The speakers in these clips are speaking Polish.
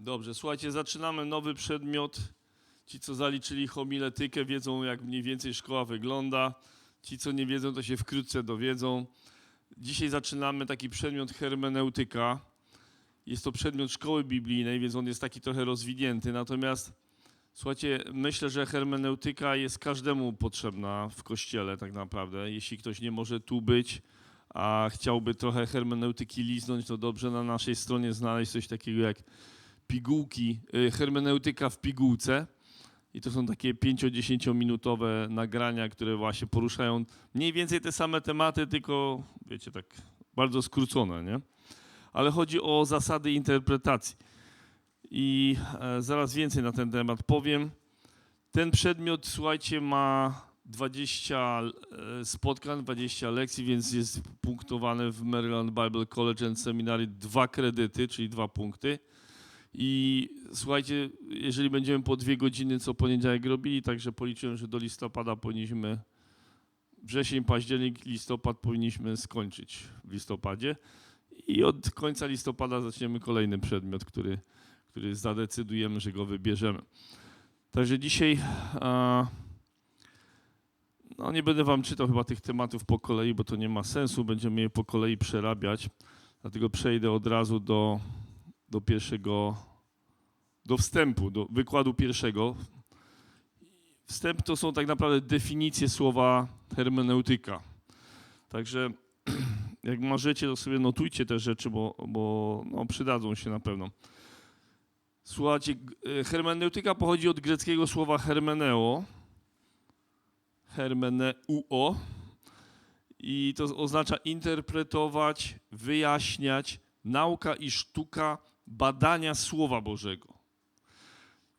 Dobrze, słuchajcie, zaczynamy nowy przedmiot. Ci, co zaliczyli homiletykę, wiedzą, jak mniej więcej szkoła wygląda. Ci, co nie wiedzą, to się wkrótce dowiedzą. Dzisiaj zaczynamy taki przedmiot hermeneutyka. Jest to przedmiot szkoły biblijnej, więc on jest taki trochę rozwinięty. Natomiast słuchajcie, myślę, że hermeneutyka jest każdemu potrzebna w kościele, tak naprawdę. Jeśli ktoś nie może tu być, a chciałby trochę hermeneutyki liznąć, to dobrze na naszej stronie znaleźć coś takiego jak pigułki, y, hermeneutyka w pigułce. I to są takie 5-10 minutowe nagrania, które właśnie poruszają mniej więcej te same tematy, tylko wiecie, tak bardzo skrócone, nie? Ale chodzi o zasady interpretacji. I e, zaraz więcej na ten temat powiem. Ten przedmiot, słuchajcie, ma 20 e, spotkań, 20 lekcji, więc jest punktowany w Maryland Bible College and Seminary dwa kredyty, czyli dwa punkty. I słuchajcie, jeżeli będziemy po dwie godziny co poniedziałek robili, także policzyłem, że do listopada powinniśmy, wrzesień, październik, listopad powinniśmy skończyć w listopadzie. I od końca listopada zaczniemy kolejny przedmiot, który, który zadecydujemy, że go wybierzemy. Także dzisiaj, no nie będę wam czytał chyba tych tematów po kolei, bo to nie ma sensu, będziemy je po kolei przerabiać. Dlatego przejdę od razu do, do pierwszego, do wstępu, do wykładu pierwszego. Wstęp to są tak naprawdę definicje słowa hermeneutyka. Także jak możecie, to sobie notujcie te rzeczy, bo, bo no, przydadzą się na pewno. Słuchajcie, e, hermeneutyka pochodzi od greckiego słowa hermeneo, hermeneuo, i to oznacza interpretować, wyjaśniać, nauka i sztuka badania Słowa Bożego.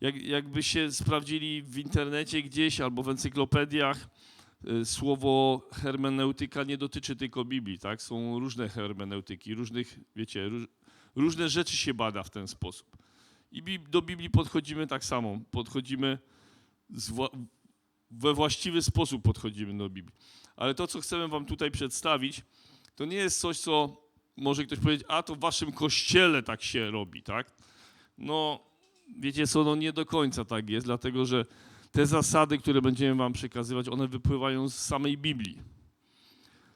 Jak, jakby się sprawdzili w internecie gdzieś albo w encyklopediach, y, słowo hermeneutyka nie dotyczy tylko Biblii, tak? Są różne hermeneutyki, różnych, wiecie, róż, różne rzeczy się bada w ten sposób. I do Biblii podchodzimy tak samo. Podchodzimy we właściwy sposób podchodzimy do Biblii. Ale to, co chcemy wam tutaj przedstawić, to nie jest coś, co może ktoś powiedzieć, a to w waszym kościele tak się robi, tak? No, wiecie co, no nie do końca tak jest, dlatego że te zasady, które będziemy wam przekazywać, one wypływają z samej Biblii.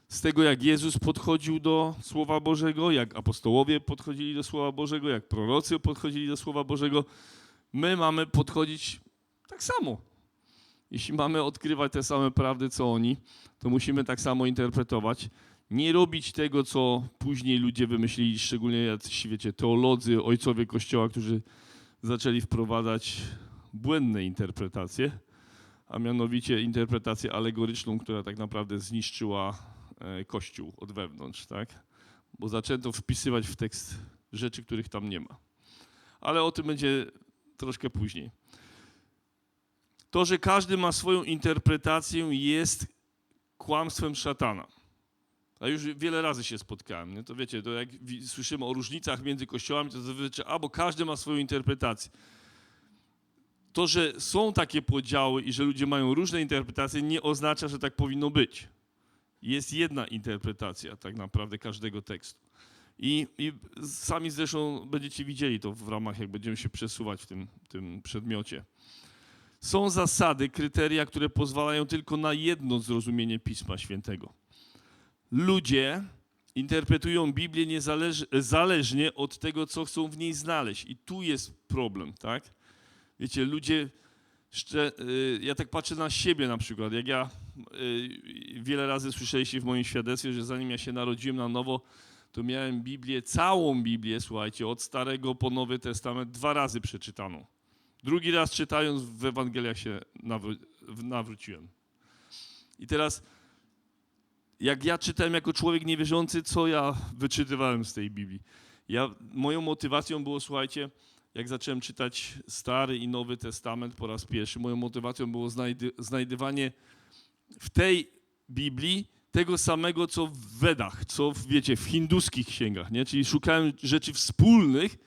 Z tego, jak Jezus podchodził do Słowa Bożego, jak apostołowie podchodzili do Słowa Bożego, jak prorocy podchodzili do Słowa Bożego, my mamy podchodzić tak samo. Jeśli mamy odkrywać te same prawdy, co oni, to musimy tak samo interpretować. Nie robić tego, co później ludzie wymyślili, szczególnie jacyś, wiecie, teolodzy, ojcowie Kościoła, którzy zaczęli wprowadzać błędne interpretacje, a mianowicie interpretację alegoryczną, która tak naprawdę zniszczyła e, Kościół od wewnątrz, tak? Bo zaczęto wpisywać w tekst rzeczy, których tam nie ma. Ale o tym będzie troszkę później. To, że każdy ma swoją interpretację, jest kłamstwem szatana. A już wiele razy się spotkałem. Nie? To wiecie, to jak słyszymy o różnicach między kościołami, to zazwyczaj, a bo każdy ma swoją interpretację. To, że są takie podziały i że ludzie mają różne interpretacje, nie oznacza, że tak powinno być. Jest jedna interpretacja tak naprawdę każdego tekstu. I, I sami zresztą będziecie widzieli to w ramach, jak będziemy się przesuwać w tym, tym przedmiocie. Są zasady, kryteria, które pozwalają tylko na jedno zrozumienie Pisma Świętego. Ludzie interpretują Biblię niezależ, zależnie od tego, co chcą w niej znaleźć. I tu jest problem, tak? Wiecie, ludzie, y, ja tak patrzę na siebie na przykład, jak ja y, wiele razy słyszeliście w moim świadectwie, że zanim ja się narodziłem na nowo, to miałem Biblię, całą Biblię, słuchajcie, od Starego po Nowy Testament dwa razy przeczytaną. Drugi raz czytając w Ewangeliach się nawróciłem. I teraz, jak ja czytałem jako człowiek niewierzący, co ja wyczytywałem z tej Biblii? Ja, moją motywacją było, słuchajcie, jak zacząłem czytać Stary i Nowy Testament po raz pierwszy, moją motywacją było znajdy, znajdywanie w tej Biblii tego samego, co w Wedach, co w, wiecie, w hinduskich księgach, nie? Czyli szukałem rzeczy wspólnych,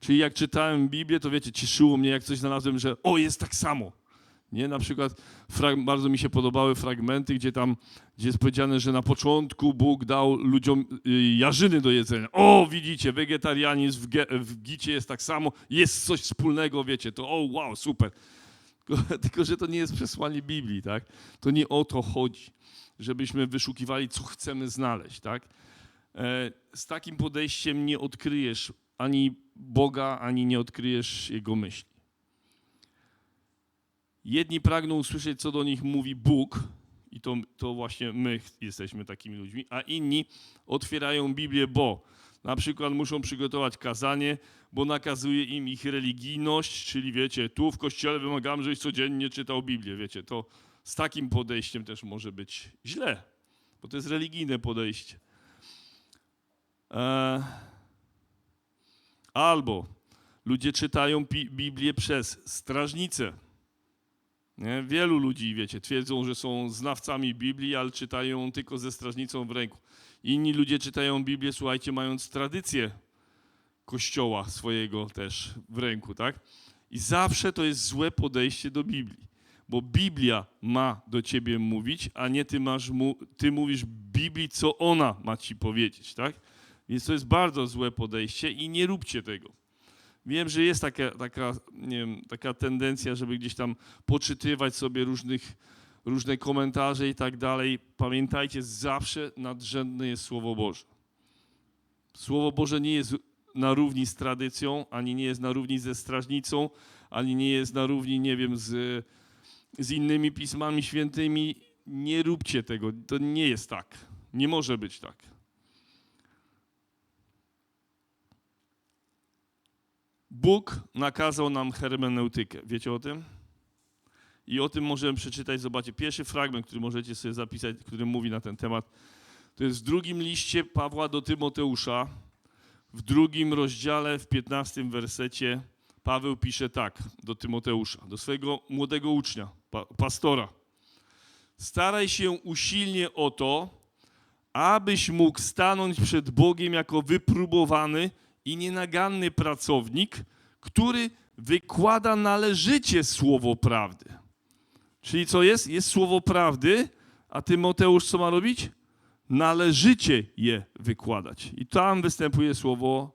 Czyli jak czytałem Biblię, to wiecie, cieszyło mnie, jak coś znalazłem, że o, jest tak samo. Nie, na przykład bardzo mi się podobały fragmenty, gdzie tam gdzie jest powiedziane, że na początku Bóg dał ludziom y, jarzyny do jedzenia. O, widzicie, wegetarianizm w, ge- w gicie jest tak samo, jest coś wspólnego, wiecie, to o, wow, super. Tylko, tylko, że to nie jest przesłanie Biblii, tak? To nie o to chodzi, żebyśmy wyszukiwali, co chcemy znaleźć, tak? E, Z takim podejściem nie odkryjesz ani Boga, ani nie odkryjesz Jego myśli. Jedni pragną usłyszeć, co do nich mówi Bóg, i to, to właśnie my jesteśmy takimi ludźmi, a inni otwierają Biblię, bo na przykład muszą przygotować kazanie, bo nakazuje im ich religijność, czyli wiecie, tu w kościele wymagamy, żebyś codziennie czytał Biblię, wiecie, to z takim podejściem też może być źle, bo to jest religijne podejście. E, albo ludzie czytają Biblię przez strażnicę. Nie? Wielu ludzi, wiecie, twierdzą, że są znawcami Biblii, ale czytają ją tylko ze strażnicą w ręku. Inni ludzie czytają Biblię, słuchajcie, mając tradycję kościoła swojego też w ręku, tak? I zawsze to jest złe podejście do Biblii, bo Biblia ma do ciebie mówić, a nie ty, masz mu, ty mówisz Biblii, co ona ma ci powiedzieć, tak? Więc to jest bardzo złe podejście i nie róbcie tego. Wiem, że jest taka, taka, wiem, taka tendencja, żeby gdzieś tam poczytywać sobie różnych, różne komentarze i tak dalej. Pamiętajcie, zawsze nadrzędne jest Słowo Boże. Słowo Boże nie jest na równi z tradycją, ani nie jest na równi ze strażnicą, ani nie jest na równi, nie wiem, z, z innymi pismami świętymi. Nie róbcie tego. To nie jest tak. Nie może być tak. Bóg nakazał nam hermeneutykę. Wiecie o tym? I o tym możemy przeczytać. Zobaczcie, pierwszy fragment, który możecie sobie zapisać, który mówi na ten temat. To jest w drugim liście Pawła do Tymoteusza. W drugim rozdziale, w 15 wersecie, Paweł pisze tak do Tymoteusza, do swojego młodego ucznia, pa, pastora. Staraj się usilnie o to, abyś mógł stanąć przed Bogiem jako wypróbowany i nienaganny pracownik, który wykłada należycie słowo prawdy. Czyli co jest? Jest słowo prawdy, a Tymoteusz co ma robić? Należycie je wykładać. I tam występuje słowo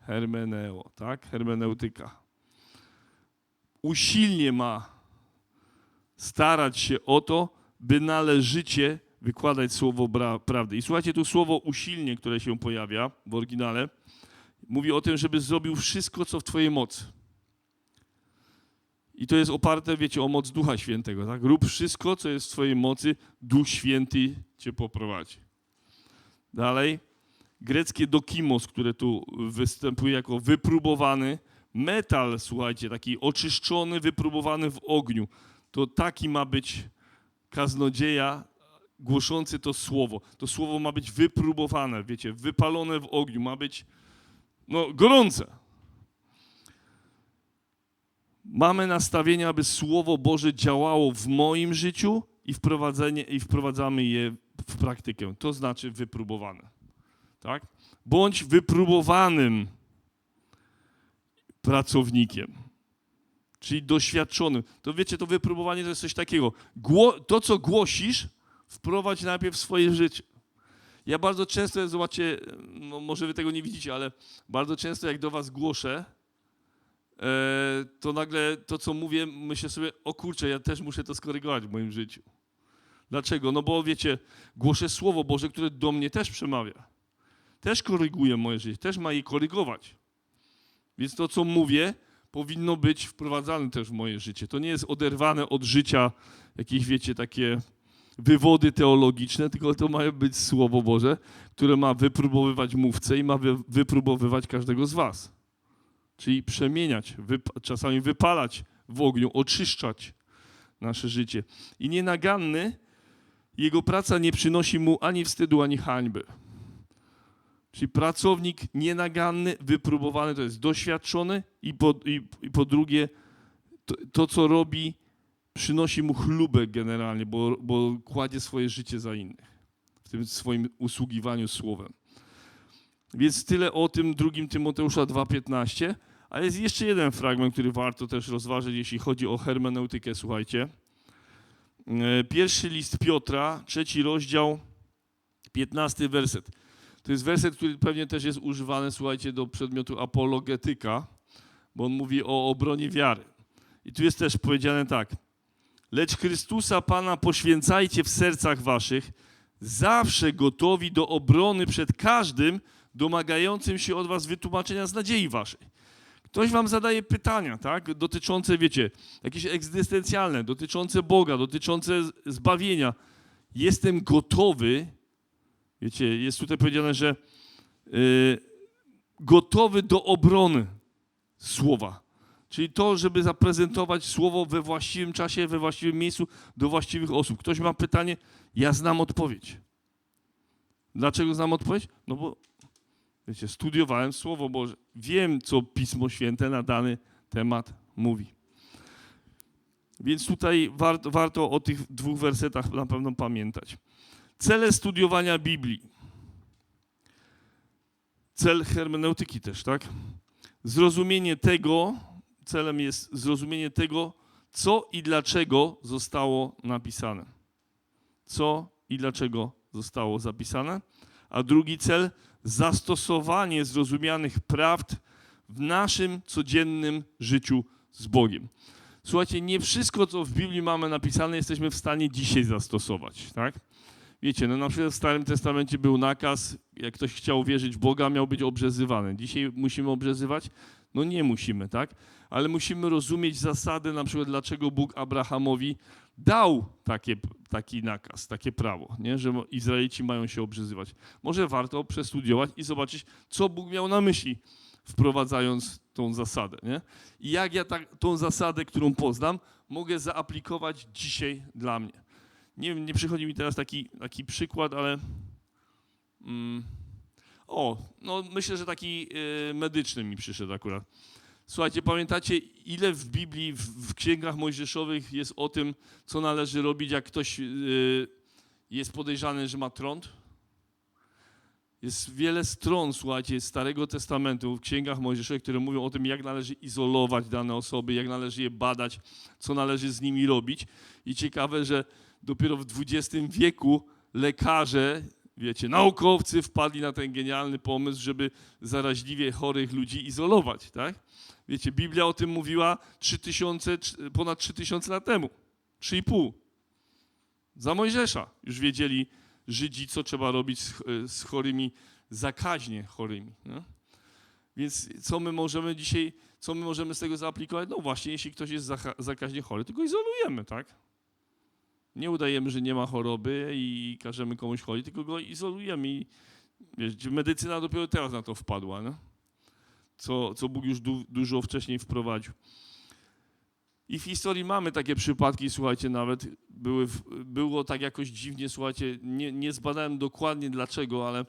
hermeneo, tak? Hermeneutyka. Usilnie ma starać się o to, by należycie wykładać słowo bra- prawdy. I słuchajcie, tu słowo usilnie, które się pojawia w oryginale, mówi o tym, żeby zrobił wszystko, co w Twojej mocy. I to jest oparte, wiecie, o moc Ducha Świętego. Tak? Rób wszystko, co jest w Twojej mocy, Duch Święty Cię poprowadzi. Dalej, greckie dokimos, które tu występuje jako wypróbowany, metal, słuchajcie, taki oczyszczony, wypróbowany w ogniu. To taki ma być kaznodzieja głoszący to słowo. To słowo ma być wypróbowane, wiecie, wypalone w ogniu, ma być no, gorące. Mamy nastawienie, aby Słowo Boże działało w moim życiu i, wprowadzenie, i wprowadzamy je w praktykę. To znaczy wypróbowane. Tak? Bądź wypróbowanym pracownikiem, czyli doświadczonym. To wiecie, to wypróbowanie to jest coś takiego. Gło, to, co głosisz, wprowadź najpierw w swoje życie. Ja bardzo często, zobaczcie, no może wy tego nie widzicie, ale bardzo często jak do was głoszę, e, to nagle to, co mówię, myślę sobie, o kurczę, ja też muszę to skorygować w moim życiu. Dlaczego? No bo wiecie, głoszę Słowo Boże, które do mnie też przemawia. Też koryguje moje życie, też ma je korygować. Więc to, co mówię, powinno być wprowadzane też w moje życie. To nie jest oderwane od życia, jakieś, wiecie, takie wywody teologiczne, tylko to ma być Słowo Boże, które ma wypróbowywać mówcę i ma wy, wypróbowywać każdego z was. Czyli przemieniać, czasami wypalać w ogniu, oczyszczać nasze życie. I nienaganny, jego praca nie przynosi mu ani wstydu, ani hańby. Czyli pracownik nienaganny, wypróbowany, to jest doświadczony i po, i, i po drugie to, to, co robi, przynosi mu chlubę generalnie, bo, bo kładzie swoje życie za innych w tym swoim usługiwaniu słowem. Więc tyle o tym drugim Tymoteusza 2,15. Ale jest jeszcze jeden fragment, który warto też rozważyć, jeśli chodzi o hermeneutykę, słuchajcie. E, Pierwszy list Piotra, trzeci rozdział, piętnasty werset. To jest werset, który pewnie też jest używany, słuchajcie, do przedmiotu apologetyka, bo on mówi o obronie wiary. I tu jest też powiedziane tak. Lecz Chrystusa Pana poświęcajcie w sercach waszych, zawsze gotowi do obrony przed każdym domagającym się od was wytłumaczenia z nadziei waszej. Ktoś wam zadaje pytania, tak, dotyczące, wiecie, jakieś egzystencjalne, dotyczące Boga, dotyczące zbawienia. Jestem gotowy, wiecie, jest tutaj powiedziane, że y, gotowy do obrony słowa. Czyli to, żeby zaprezentować słowo we właściwym czasie, we właściwym miejscu, do właściwych osób. Ktoś ma pytanie, ja znam odpowiedź. Dlaczego znam odpowiedź? No bo, wiecie, studiowałem Słowo Boże. Wiem, co Pismo Święte na dany temat mówi. Więc tutaj warto, warto o tych dwóch wersetach na pewno pamiętać. Cele studiowania Biblii. Cel hermeneutyki też, tak? Zrozumienie tego, celem jest zrozumienie tego, co i dlaczego zostało napisane. Co i dlaczego zostało zapisane. A drugi cel zastosowanie zrozumianych prawd w naszym codziennym życiu z Bogiem. Słuchajcie, nie wszystko, co w Biblii mamy napisane, jesteśmy w stanie dzisiaj zastosować, tak? Wiecie, no na przykład w Starym Testamencie był nakaz, jak ktoś chciał wierzyć w Boga, miał być obrzezywany. Dzisiaj musimy obrzezywać? No nie musimy, tak? Ale musimy rozumieć zasady, na przykład dlaczego Bóg Abrahamowi dał takie, taki nakaz, takie prawo, nie? że Izraelici mają się obrzezywać. Może warto przestudiować i zobaczyć, co Bóg miał na myśli, wprowadzając tą zasadę. Nie? I jak ja tak, tą zasadę, którą poznam, mogę zaaplikować dzisiaj dla mnie. Nie nie przychodzi mi teraz taki, taki przykład, ale. Mm, o, no myślę, że taki y, medyczny mi przyszedł akurat. Słuchajcie, pamiętacie, ile w Biblii, w, księgach mojżeszowych jest o tym, co należy robić, jak ktoś y, jest podejrzany, że ma trąd? Jest wiele stron, słuchajcie, Starego Testamentu w księgach mojżeszowych, które mówią o tym, jak należy izolować dane osoby, jak należy je badać, co należy z nimi robić. I ciekawe, że dopiero w XX wieku lekarze, wiecie, naukowcy wpadli na ten genialny pomysł, żeby zaraźliwie chorych ludzi izolować, tak? Wiecie, Biblia o tym mówiła 3000, trz- ponad 3000 lat temu. 3,5. Za Mojżesza już wiedzieli Żydzi, co trzeba robić z, z chorymi, zakaźnie chorymi. Nie? Więc co my możemy dzisiaj, co my możemy z tego zaaplikować? No właśnie, jeśli ktoś jest zaka- zakaźnie chory, to go izolujemy, tak? Nie udajemy, że nie ma choroby i każemy komuś chodzić, tylko go izolujemy. I, wiesz, medycyna dopiero teraz na to wpadła, nie? Co, co Bóg już du, dużo wcześniej wprowadził. I w historii mamy takie przypadki, słuchajcie, nawet były, było tak jakoś dziwnie, słuchajcie, nie, nie zbadałem dokładnie dlaczego, ale,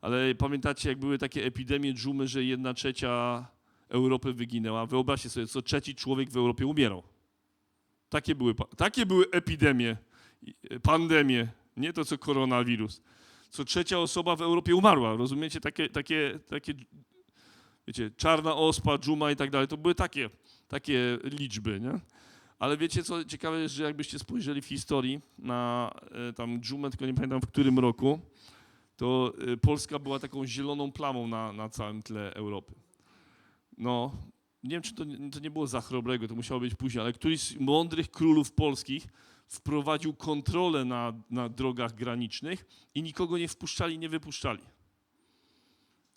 ale pamiętacie, jak były takie epidemie dżumy, że jedna trzecia Europy wyginęła. Wyobraźcie sobie, co trzeci człowiek w Europie umierał. Takie były, takie były epidemie, i- pandemie, nie to co koronawirus. Co trzecia osoba w Europie umarła, rozumiecie? Takie, takie, takie wiecie, czarna ospa, dżuma i tak dalej, to były takie, takie liczby, nie? Ale wiecie co ciekawe jest, że jakbyście spojrzeli w historii na e, tam dżumę, tylko nie pamiętam w którym roku, to e, Polska była taką zieloną plamą na, na całym tle Europy. No, nie wiem, czy to, to nie było za chrobrego, to musiało być później, ale któryś z mądrych królów polskich wprowadził kontrolę na, na drogach granicznych i nikogo nie wpuszczali, nie wypuszczali.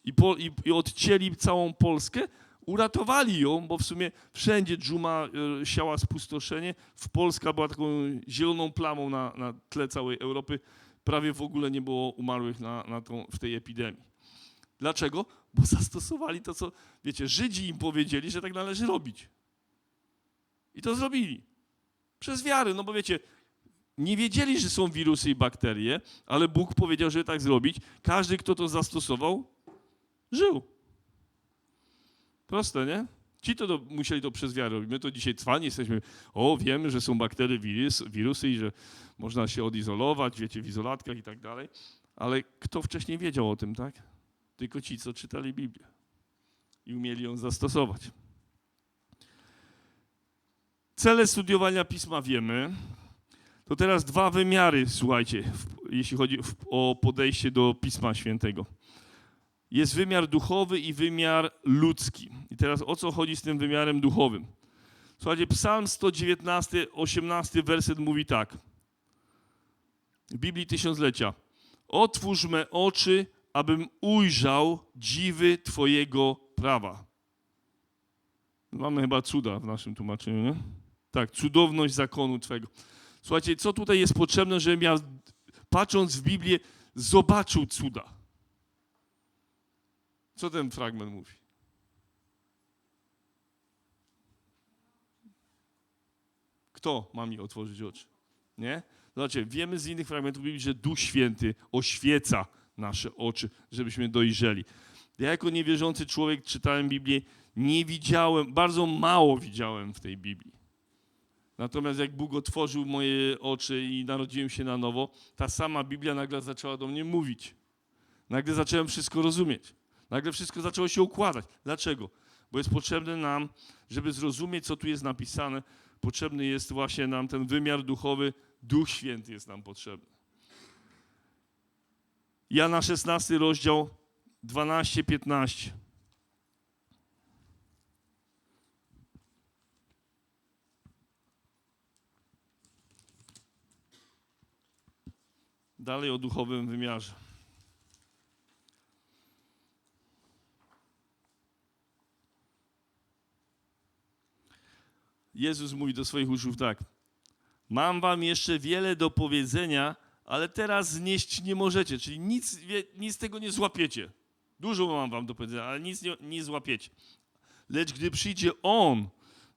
I, po, i, I odcięli całą Polskę, uratowali ją, bo w sumie wszędzie dżuma e, siała spustoszenie. W Polska była taką zieloną plamą na, na tle całej Europy. Prawie w ogóle nie było umarłych na, na tą, w tej epidemii. Dlaczego? Bo zastosowali to, co, wiecie, Żydzi im powiedzieli, że tak należy robić. I to zrobili. Przez wiarę, no bo wiecie, nie wiedzieli, że są wirusy i bakterie, ale Bóg powiedział, żeby tak zrobić. Każdy, kto to zastosował, żył. Proste, nie? Ci to do, musieli to przez wiarę robić. My to dzisiaj cwani jesteśmy. O, wiemy, że są bakterie, wirus, wirusy i że można się odizolować, wiecie, w izolatkach i tak dalej. Ale kto wcześniej wiedział o tym, tak? Tylko ci, co czytali Biblię. i umieli ją zastosować. Cele studiowania pisma wiemy. To teraz dwa wymiary, słuchajcie, jeśli chodzi o podejście do Pisma Świętego. Jest wymiar duchowy i wymiar ludzki. I teraz o co chodzi z tym wymiarem duchowym? Słuchajcie, Psalm 119, 18 werset mówi tak. W Biblii Tysiąclecia. Otwórz me oczy, abym ujrzał dziwy Twojego prawa. Mamy chyba cuda w naszym tłumaczeniu, nie? Tak, cudowność zakonu Twego. Słuchajcie, co tutaj jest potrzebne, żebym ja, patrząc w Biblię, zobaczył cuda? Co ten fragment mówi? Kto ma mi otworzyć oczy? Nie? Zobaczcie, wiemy z innych fragmentów Biblii, że Duch Święty oświeca nasze oczy, żebyśmy dojrzeli. Ja jako niewierzący człowiek czytałem Biblię, nie widziałem, bardzo mało widziałem w tej Biblii. Natomiast jak Bóg otworzył moje oczy i narodziłem się na nowo, ta sama Biblia nagle zaczęła do mnie mówić. Nagle zacząłem wszystko rozumieć. Nagle wszystko zaczęło się układać. Dlaczego? Bo jest potrzebne nam, żeby zrozumieć, co tu jest napisane, potrzebny jest właśnie nam ten wymiar duchowy, Duch Święty jest nam potrzebny. Jana 16 rozdział 12-15. Dalej o duchowym wymiarze. Jezus mówi do swoich uczniów tak: Mam wam jeszcze wiele do powiedzenia, ale teraz znieść nie możecie, czyli nic, nic tego nie złapiecie. Dużo mam wam do powiedzenia, ale nic nie, nie złapiecie. Lecz gdy przyjdzie On,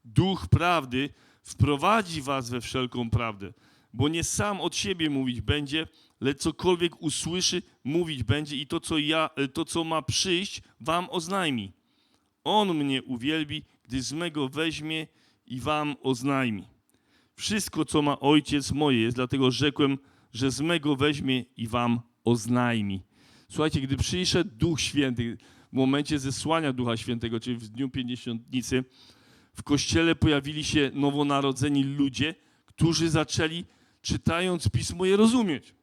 Duch Prawdy, wprowadzi was we wszelką prawdę, bo nie sam od siebie mówić będzie, lecz cokolwiek usłyszy, mówić będzie i to, co ja, to, co ma przyjść, wam oznajmi. On mnie uwielbi, gdy z mego weźmie i wam oznajmi. Wszystko, co ma ojciec moje jest, dlatego rzekłem, że z mego weźmie i wam oznajmi. Słuchajcie, gdy przyszedł Duch Święty, w momencie zesłania Ducha Świętego, czyli w dniu Pięćdziesiątnicy, w kościele pojawili się nowonarodzeni ludzie, którzy zaczęli, czytając pismo, je rozumieć.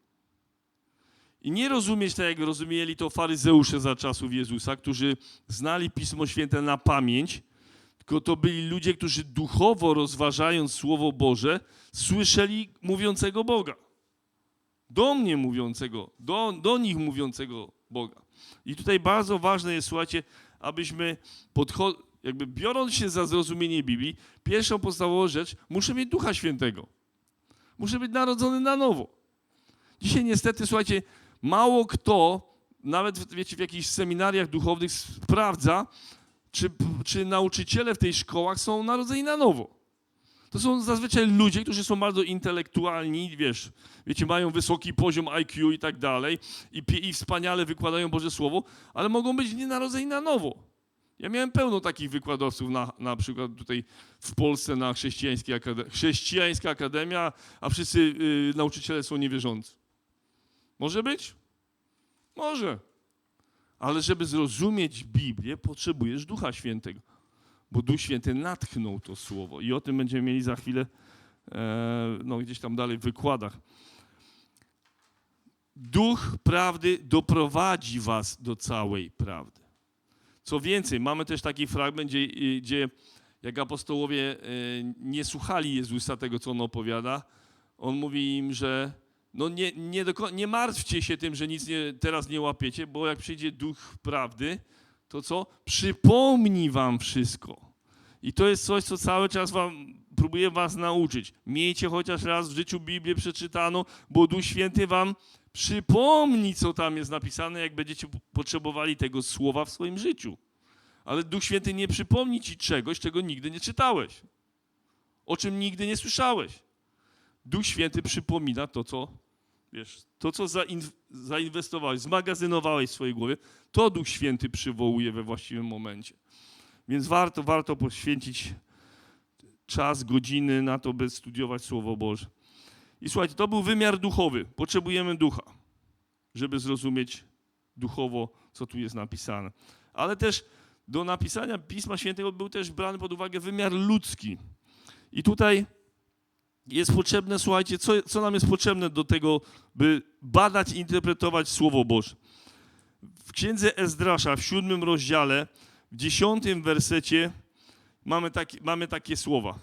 I nie rozumieć tak, jak rozumieli to faryzeusze za czasów Jezusa, którzy znali Pismo Święte na pamięć, tylko to byli ludzie, którzy duchowo rozważając Słowo Boże, słyszeli mówiącego Boga. Do mnie mówiącego, do, do nich mówiącego Boga. I tutaj bardzo ważne jest, słuchajcie, abyśmy podcho- jakby biorąc się za zrozumienie Biblii, pierwszą podstawową rzecz, muszę mieć Ducha Świętego. Muszę być narodzony na nowo. Dzisiaj niestety, słuchajcie, mało kto, nawet wiecie, w jakichś seminariach duchownych sprawdza, czy, czy nauczyciele w tej szkołach są narodzeni na nowo. To są zazwyczaj ludzie, którzy są bardzo intelektualni, wiesz, wiecie, mają wysoki poziom IQ i tak dalej i, i wspaniale wykładają Boże Słowo, ale mogą być nienarodzeni na nowo. Ja miałem pełno takich wykładowców na, na przykład tutaj w Polsce na chrześcijańskiej akademii, chrześcijańska akademia, a wszyscy y, nauczyciele są niewierzący. Może być? Może. Ale żeby zrozumieć Biblię, potrzebujesz Ducha Świętego, bo Duch Święty natchnął to słowo i o tym będziemy mieli za chwilę e, no, gdzieś tam dalej w wykładach. Duch prawdy doprowadzi was do całej prawdy. Co więcej, mamy też taki fragment, gdzie, gdzie jak apostołowie e, nie słuchali Jezusa tego, co on opowiada, on mówi im, że no nie, nie, nie martwcie się tym, że nic nie, teraz nie łapiecie, bo jak przyjdzie duch prawdy, to co? Przypomni wam wszystko. I to jest coś, co cały czas wam próbuję was nauczyć. Miejcie chociaż raz w życiu Biblię przeczytaną, bo Duch Święty wam przypomni, co tam jest napisane, jak będziecie potrzebowali tego słowa w swoim życiu. Ale Duch Święty nie przypomni ci czegoś, czego nigdy nie czytałeś, o czym nigdy nie słyszałeś. Duch Święty przypomina to, co wiesz, to, co zain- zainwestowałeś, zmagazynowałeś w swojej głowie, to Duch Święty przywołuje we właściwym momencie. Więc warto, warto poświęcić czas, godziny na to, by studiować Słowo Boże. I słuchajcie, to był wymiar duchowy. Potrzebujemy ducha, żeby zrozumieć duchowo, co tu jest napisane. Ale też do napisania Pisma Świętego był też brany pod uwagę wymiar ludzki. I tutaj jest potrzebne, słuchajcie, co, co nam jest potrzebne do tego, by badać i interpretować Słowo Boże. W księdze Ezdrasza w siódmym rozdziale, w dziesiątym wersecie mamy, taki, mamy takie słowa.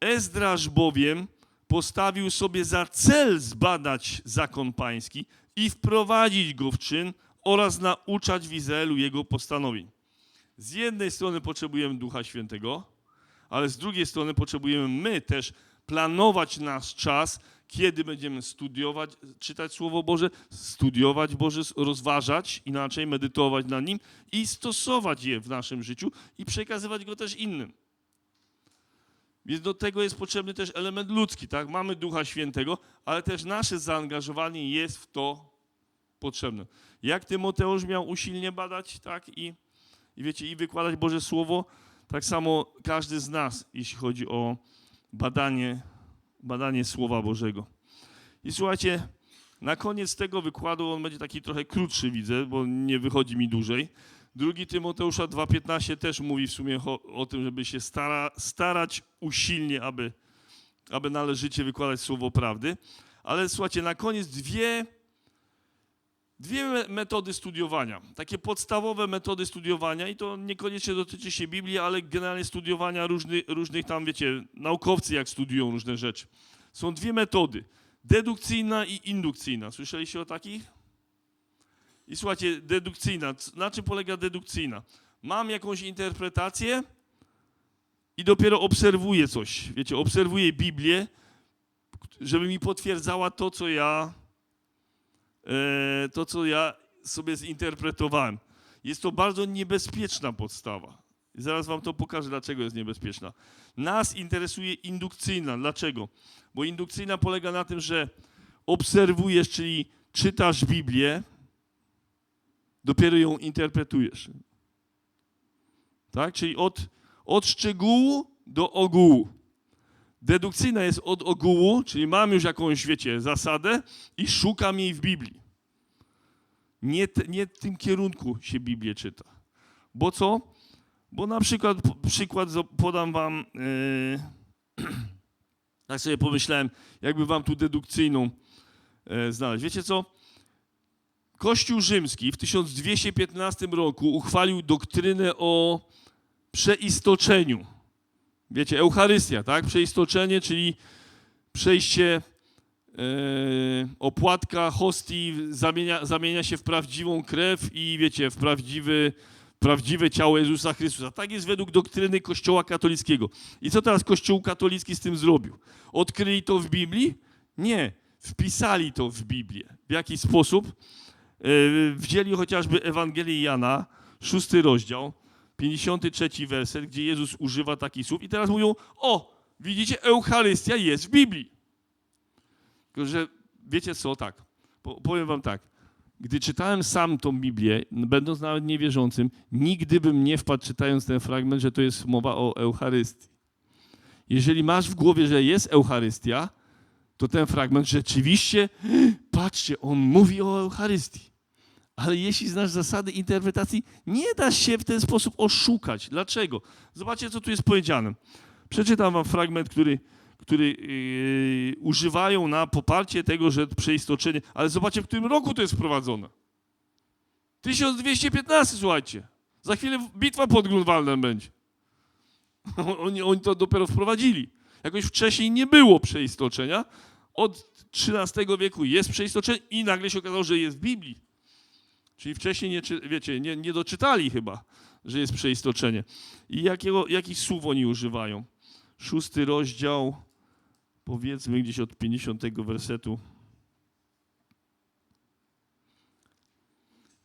Ezdrasz bowiem postawił sobie za cel zbadać zakon pański i wprowadzić go w czyn oraz nauczać w Izraelu jego postanowień. Z jednej strony potrzebujemy Ducha Świętego, ale z drugiej strony potrzebujemy my też planować nasz czas, kiedy będziemy studiować, czytać Słowo Boże, studiować Boże, rozważać, inaczej medytować nad nim i stosować je w naszym życiu i przekazywać go też innym. Więc do tego jest potrzebny też element ludzki, tak? Mamy Ducha Świętego, ale też nasze zaangażowanie jest w to potrzebne. Jak Tymoteusz miał usilnie badać, tak? I, i wiecie, i wykładać Boże Słowo, tak samo każdy z nas, jeśli chodzi o badanie, badanie Słowa Bożego. I słuchajcie, na koniec tego wykładu, on będzie taki trochę krótszy, widzę, bo nie wychodzi mi dłużej. Drugi Tymoteusza 2,15 też mówi w sumie o, o tym, żeby się stara, starać usilnie, aby, aby należycie wykładać słowo prawdy. Ale słuchajcie, na koniec dwie, dwie me- metody studiowania. Takie podstawowe metody studiowania i to niekoniecznie dotyczy się Biblii, ale generalnie studiowania różnych, różnych tam, wiecie, naukowcy jak studiują różne rzeczy. Są dwie metody. Dedukcyjna i indukcyjna. Słyszeliście o takich? I słuchajcie, dedukcyjna. Na czym polega dedukcyjna? Mam jakąś interpretację i dopiero obserwuję coś. Wiecie, obserwuję Biblię, żeby mi potwierdzała to, co ja, to, co ja sobie zinterpretowałem. Jest to bardzo niebezpieczna podstawa. Zaraz wam to pokażę, dlaczego jest niebezpieczna. Nas interesuje indukcyjna. Dlaczego? Bo indukcyjna polega na tym, że obserwujesz, czyli czytasz Biblię, dopiero ją interpretujesz. Tak? Czyli od, od szczegółu do ogółu. Dedukcyjna jest od ogółu, czyli mam już jakąś, wiecie, zasadę i szukam jej w Biblii. Nie, nie w tym kierunku się Biblię czyta. Bo co? Bo na przykład, przykład podam wam, yy, tak sobie pomyślałem, jakby wam tu dedukcyjną e, znaleźć. Wiecie co? Kościół rzymski w 1215 roku uchwalił doktrynę o przeistoczeniu. Wiecie, Eucharystia, tak? Przeistoczenie, czyli przejście e, opłatka hostii zamienia, zamienia się w prawdziwą krew i wiecie, w prawdziwy, prawdziwe ciało Jezusa Chrystusa. Tak jest według doktryny Kościoła katolickiego. I co teraz Kościół katolicki z tym zrobił? Odkryli to w Biblii? Nie. Wpisali to w Biblię. W jaki sposób? E, wzięli chociażby Ewangelię Jana, szósty rozdział, 53 werset, gdzie Jezus używa takich słów i teraz mówią, o, widzicie, Eucharystia jest w Biblii. Tylko, że wiecie co, tak, po, powiem wam tak, gdy czytałem sam tą Biblię, będąc nawet niewierzącym, nigdy bym nie wpadł czytając ten fragment, że to jest mowa o Eucharystii. Jeżeli masz w głowie, że jest Eucharystia, to ten fragment rzeczywiście, patrzcie, on mówi o Eucharystii. Ale jeśli znasz zasady interpretacji, nie da się w ten sposób oszukać. Dlaczego? Zobaczcie, co tu jest powiedziane. Przeczytam wam fragment, który, który yy, używają na poparcie tego, że przeistoczenie. Ale zobaczcie, w którym roku to jest wprowadzone. 1215, słuchajcie. Za chwilę bitwa pod Grunwaldem będzie. Oni, oni to dopiero wprowadzili. Jakoś wcześniej nie było przeistoczenia. Od XIII wieku jest przeistoczenie i nagle się okazało, że jest w Biblii. Czyli wcześniej, nie, wiecie, nie, nie doczytali chyba, że jest przeistoczenie. I jakiego, jakich słów oni używają? Szósty rozdział, powiedzmy gdzieś od 50 wersetu.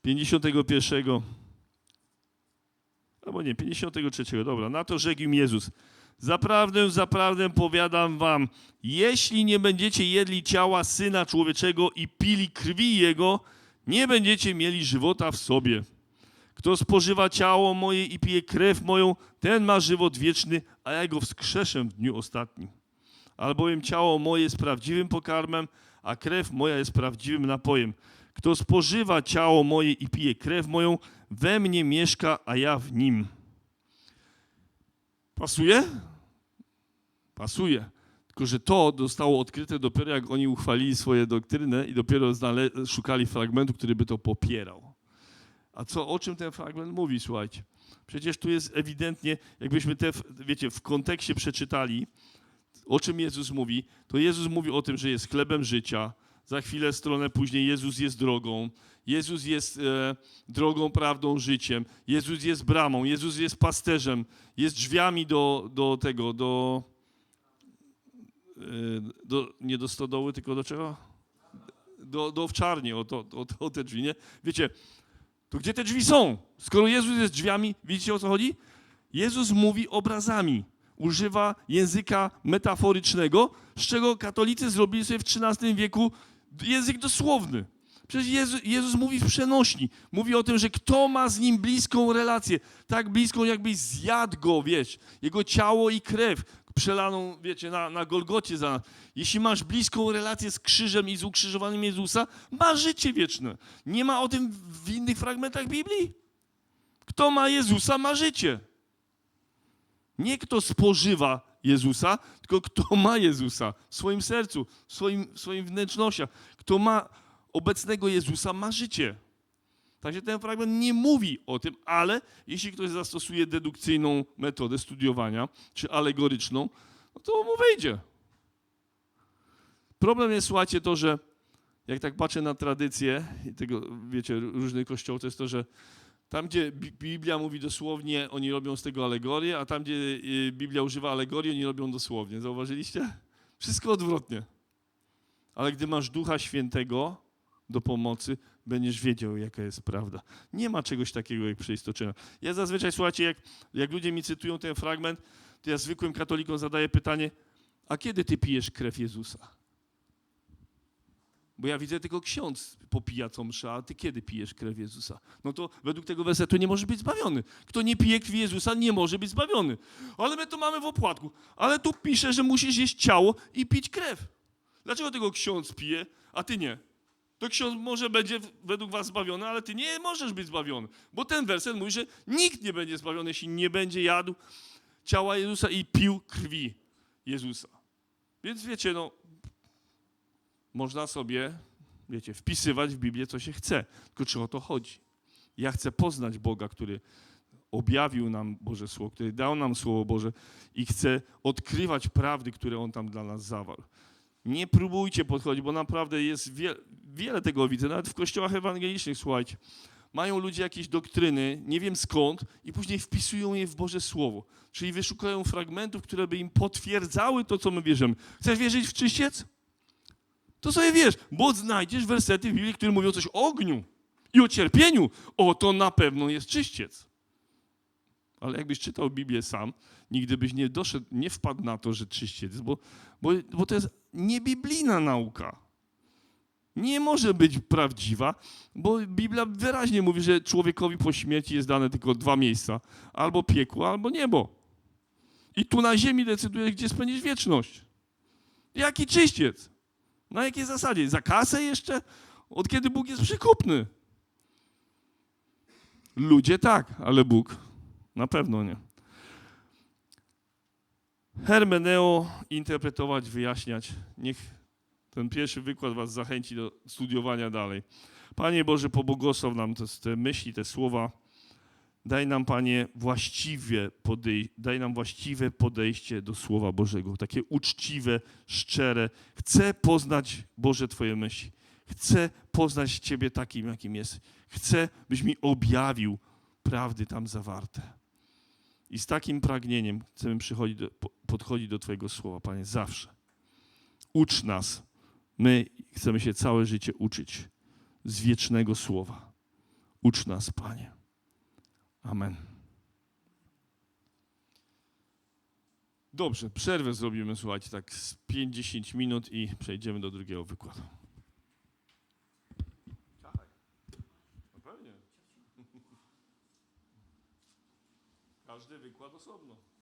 51. Albo nie, 53. Dobra, na to rzekł im Jezus. Zaprawdę, zaprawdę powiadam wam, jeśli nie będziecie jedli ciała Syna Człowieczego i pili krwi Jego, nie będziecie mieli żywota w sobie. Kto spożywa ciało moje i pije krew moją, ten ma żywot wieczny, a ja go wskrzeszę w dniu ostatnim. Albowiem ciało moje jest prawdziwym pokarmem, a krew moja jest prawdziwym napojem. Kto spożywa ciało moje i pije krew moją, we mnie mieszka, a ja w nim. Pasuje? Pasuje. Tylko, że to zostało odkryte dopiero jak oni uchwalili swoje doktryny i dopiero szukali fragmentu, który by to popierał. A co, o czym ten fragment mówi, słuchajcie? Przecież tu jest ewidentnie, jakbyśmy te, wiecie, w kontekście przeczytali, o czym Jezus mówi, to Jezus mówi o tym, że jest chlebem życia. Za chwilę stronę później Jezus jest drogą. Jezus jest e, drogą, prawdą, życiem. Jezus jest bramą. Jezus jest pasterzem. Jest drzwiami do, do tego, do, do. Nie do stodoły, tylko do czego? Do, do owczarni, o, to, o, o te drzwi, nie? Wiecie, to gdzie te drzwi są? Skoro Jezus jest drzwiami, widzicie o co chodzi? Jezus mówi obrazami używa języka metaforycznego, z czego katolicy zrobili sobie w XIII wieku język dosłowny. Przecież Jezus, Jezus mówi w przenośni. Mówi o tym, że kto ma z nim bliską relację, tak bliską, jakbyś zjadł go, wiesz, jego ciało i krew przelaną, wiecie, na, na Golgocie za nas. Jeśli masz bliską relację z krzyżem i z ukrzyżowanym Jezusa, masz życie wieczne. Nie ma o tym w innych fragmentach Biblii. Kto ma Jezusa, ma życie. Nie kto spożywa Jezusa, tylko kto ma Jezusa w swoim sercu, w swoim, w swoim wnętrznościach. Kto ma obecnego Jezusa, ma życie. Także ten fragment nie mówi o tym, ale jeśli ktoś zastosuje dedukcyjną metodę studiowania, czy alegoryczną, no to mu wejdzie. Problem jest, słuchajcie, to, że jak tak patrzę na tradycję i tego, wiecie, różnych kościołów, to jest to, że tam, gdzie Bi- Biblia mówi dosłownie, oni robią z tego alegorię, a tam, gdzie y, Biblia używa alegorii, oni robią dosłownie. Zauważyliście? Wszystko odwrotnie. Ale gdy masz Ducha Świętego do pomocy, będziesz wiedział, jaka jest prawda. Nie ma czegoś takiego jak przeistoczenia. Ja zazwyczaj, słuchajcie, jak, jak ludzie mi cytują ten fragment, to ja zwykłym katolikom zadaję pytanie, a kiedy ty pijesz krew Jezusa? Bo ja widzę tylko ksiądz popija co msza, a ty kiedy pijesz krew Jezusa? No to według tego wersetu nie możesz być zbawiony. Kto nie pije krwi Jezusa, nie może być zbawiony. Ale my to mamy w opłatku. Ale tu pisze, że musisz jeść ciało i pić krew. Dlaczego tego ksiądz pije, a ty nie? To ksiądz może będzie według was zbawiony, ale ty nie możesz być zbawiony. Bo ten werset mówi, że nikt nie będzie zbawiony, jeśli nie będzie jadł ciała Jezusa i pił krwi Jezusa. Więc wiecie, no, można sobie, wiecie, wpisywać w Biblię, co się chce. Tylko czy o to chodzi? Ja chcę poznać Boga, który objawił nam Boże Słowo, który dał nam Słowo Boże i chcę odkrywać prawdy, które On tam dla nas zawarł. Nie próbujcie podchodzić, bo naprawdę jest wiele tego widzę, nawet w kościołach ewangelicznych, słuchajcie. Mają ludzie jakieś doktryny, nie wiem skąd, i później wpisują je w Boże Słowo. Czyli wyszukają fragmentów, które by im potwierdzały to, co my wierzymy. Chcesz wierzyć w czyściec? to sobie wiesz, bo znajdziesz wersety w Biblii, które mówią coś o ogniu i o cierpieniu. O, to na pewno jest czyściec. Ale jakbyś czytał Biblię sam, nigdy byś nie doszedł, nie wpadł na to, że czyściec, bo, bo, bo to jest niebiblijna nauka. Nie może być prawdziwa, bo Biblia wyraźnie mówi, że człowiekowi po śmierci jest dane tylko dwa miejsca: albo piekło, albo niebo. I tu na ziemi decydujesz, gdzie spędzisz wieczność. Jaki czyściec? Na jakiej zasadzie? Za kasę jeszcze? Od kiedy Bóg jest przykupny? Ludzie tak, ale Bóg na pewno nie. Hermeneo, interpretować, wyjaśniać. Niech ten pierwszy wykład was zachęci do studiowania dalej. Panie Boże, pobłogosław nam te, te myśli, te słowa. Daj nam, Panie, właściwie podej- daj nam właściwe podejście do Słowa Bożego, takie uczciwe, szczere. Chcę poznać, Boże, Twoje myśli. Chcę poznać Ciebie takim, jakim jest. Chcę, byś mi objawił prawdy tam zawarte. I z takim pragnieniem chcemy do, po- podchodzić do Twojego Słowa, Panie, zawsze. Ucz nas. My chcemy się całe życie uczyć z wiecznego Słowa. Ucz nas, Panie. Amen. Dobrze, przerwę zrobimy, słuchajcie, tak z 5-10 minut i przejdziemy do drugiego wykładu. No. Każdy wykład osobno.